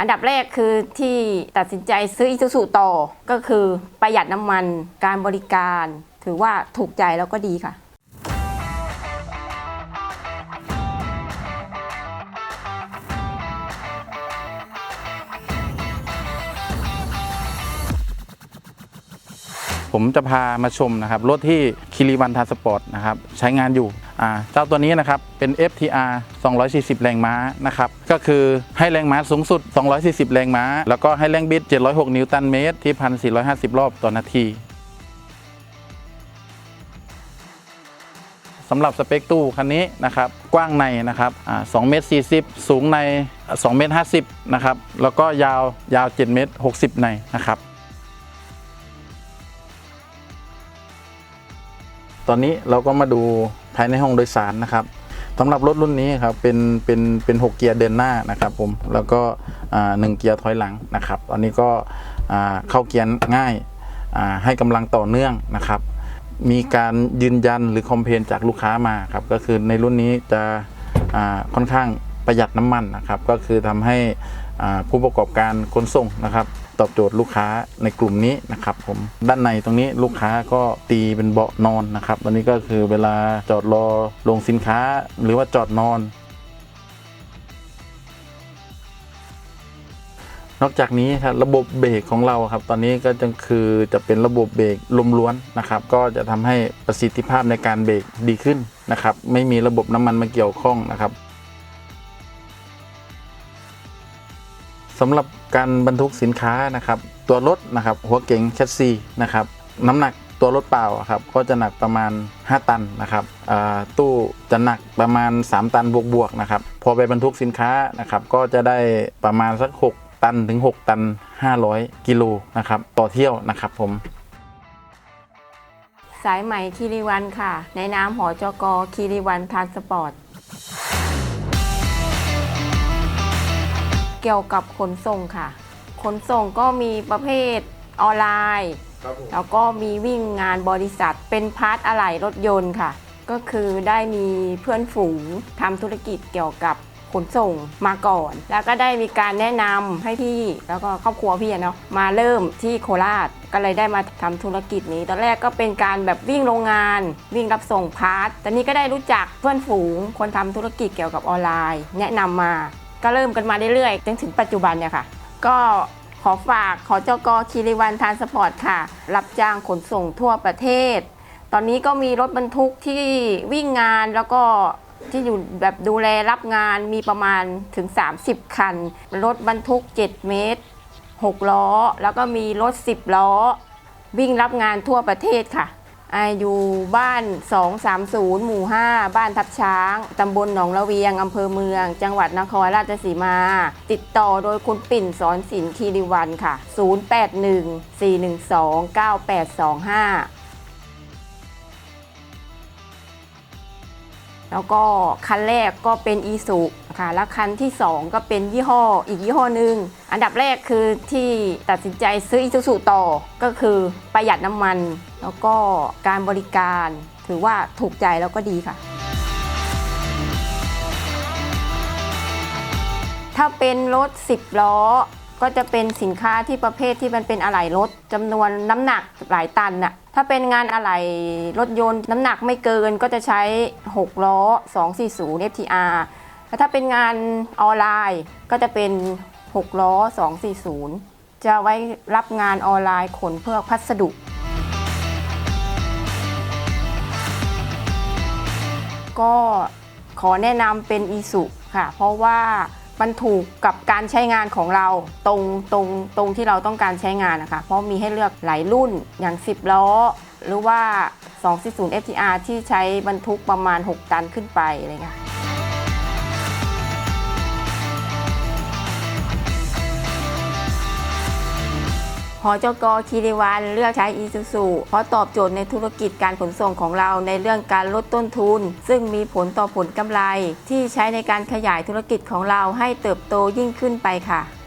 อันดับแรกคือที่ตัดสินใจซื้ออีซูซูต่อ ก็คือประหยัดน้ำมันการบริการ ถือว่าถูกใจแล้วก็ดีค่ะ ผมจะพามาชมนะครับ รถที่คิริวันทาสปอร์ตนะครับ ใช้งานอยู่ เจ้าตัวนี้นะครับเป็น FTR 240 แรงม้านะครับก็คือให้แรงม้าสูงสุด 240 แรงม้า แล้วก็ให้แรงบิด 706 นิวตันเมตร ที่ 1,450 รอบต่อนาทีสำหรับสเปคตู้คันนี้นะครับกว้างในนะครับอ่า2เมตร40 สูงใน2เมตร50นะครับแล้วก็ยาวยาว7เมตร60 ในนะครับตอนนี้เราก็มาดู ภายในห้องโดยสารนะครับสำหรับรถรุ่นนี้ครับเป็นเป็นเป็นหกเกียร์เดินหน้านะครับผมแล้วก็หนึ่งเกียร์ถอยหลังนะครับตอนนี้ก็เข้าเกียร์ง่ายให้กำลังต่อเนื่องนะครับ มีการยืนยันหรือคอมเพลนจากลูกค้ามาครับก็คือในรุ่นนี้จะค่อนข้างประหยัดน้ำมันนะครับ ก็คือทำให้ผู้ประกอบการขนส่งนะครับ ตอบโจทย์ลูกค้าในกลุ่มนี้นะครับผมด้านในตรงนี้ลูกค้าก็ตีเป็นเบาะนอนนะครับอันนี้ก็คือเวลาจอดรอลงสินค้าหรือว่าจอดนอน นอกจากนี้ครับระบบเบรกของเราครับ ตอนนี้ก็จะคือจะเป็นระบบเบรกลมล้วนนะครับ ก็จะทำให้ประสิทธิภาพในการเบรกดีขึ้นนะครับ ไม่มีระบบน้ำมันมาเกี่ยวข้องนะครับ สำหรับการบรรทุกสินค้านะครับ ตัวรถนะครับหัวเก๋งแคสซีนะครับน้ำหนักตัวรถเปล่าครับก็จะหนักประมาณ 5 ตันนะครับตู้จะหนักประมาณ 3 ตันบวกๆนะครับพอไปบรรทุกสินค้านะครับก็จะได้ประมาณสัก 6 ตันถึง 6 ตัน 500 กิโลนะครับต่อเที่ยวนะครับผมสายใหม่คีรีวันค่ะ ในนามหอจกคีรีวันทานสปอร์ต เกี่ยวกับขนส่งค่ะ ขนส่งก็มีประเภทออนไลน์แล้วก็มีวิ่งงานบริษัทเป็นพาร์ทอะไหล่รถยนต์ค่ะ ก็คือได้มีเพื่อนฝูงทำธุรกิจเกี่ยวกับขนส่งมาก่อน แล้วก็ได้มีการแนะนำให้พี่แล้วก็ครอบครัวพี่อะเนาะมาเริ่มที่โคราชก็เลยได้มาทำธุรกิจนี้ ตอนแรกก็เป็นการแบบวิ่งโรงงาน วิ่งรับส่งพาร์ทแต่นี้ก็ได้รู้จักเพื่อนฝูงคนทำธุรกิจเกี่ยวกับออนไลน์ แนะนำมา ก็เริ่มกันมาเรื่อยๆจนถึงปัจจุบันเนี่ยค่ะ ก็ขอฝากขอจกคีรีวันทานสปอร์ตค่ะ รับจ้างขนส่งทั่วประเทศ ตอนนี้ก็มีรถบรรทุกที่วิ่งงานแล้วก็ที่อยู่แบบดูแลรับงานมีประมาณถึง 30 คัน รถบรรทุก 7 เมตร 6 ล้อ แล้วก็มีรถ 10 ล้อ วิ่งรับงานทั่วประเทศค่ะ อายู่บ้าน 230 หมู่ 5 บ้านทับช้าง ตำบลหนองละเวียง อำเภอเมือง จังหวัดนครราชสีมา ติดต่อโดยคุณปิ่นสอนสินคีรีวันค่ะ 081 412 9825แล้วก็คันแรกก็เป็นอีสุค่ะ แล้วคันที่ 2 ก็เป็นยี่ห้ออีกยี่ห้อหนึ่ง อันดับแรกคือที่ตัดสินใจซื้ออีซูซูต่อก็คือประหยัดน้ำมัน แล้วก็การบริการถือว่าถูกใจแล้วก็ดีค่ะ ถ้าเป็นรถ 10 ล้อ ก็จะเป็นสินค้าที่ประเภทที่มันเป็นอะไหล่รถจำนวนน้ำหนักหลายตันน่ะถ้าเป็นงานอะไหล่รถยนต์น้ำหนักไม่เกินก็จะใช้ 6 ล้อ 240 FTR แล้วถ้าเป็นงานออนไลน์ก็จะเป็น 6 ล้อ 240 จะไว้รับงานออนไลน์ขนเพื่อพัสดุ ก็ขอแนะนำเป็นอีสุค่ะ เพราะว่ามันถูกกับการใช้งานของเราตรงตรงตรงที่เราต้องการใช้งานนะคะ เพราะมีให้เลือกหลายรุ่นอย่าง 10 ล้อ หรือว่า 240 FTR ที่ใช้บรรทุกประมาณ 6 ตันขึ้นไปอะไรเงี้ย หอจกคีรีวันเลือกใช้อีซูซูเพราะตอบโจทย์ในธุรกิจการขนส่งของเราในเรื่องการลดต้นทุน ซึ่งมีผลต่อผลกำไร ที่ใช้ในการขยายธุรกิจของเราให้เติบโตยิ่งขึ้นไปค่ะ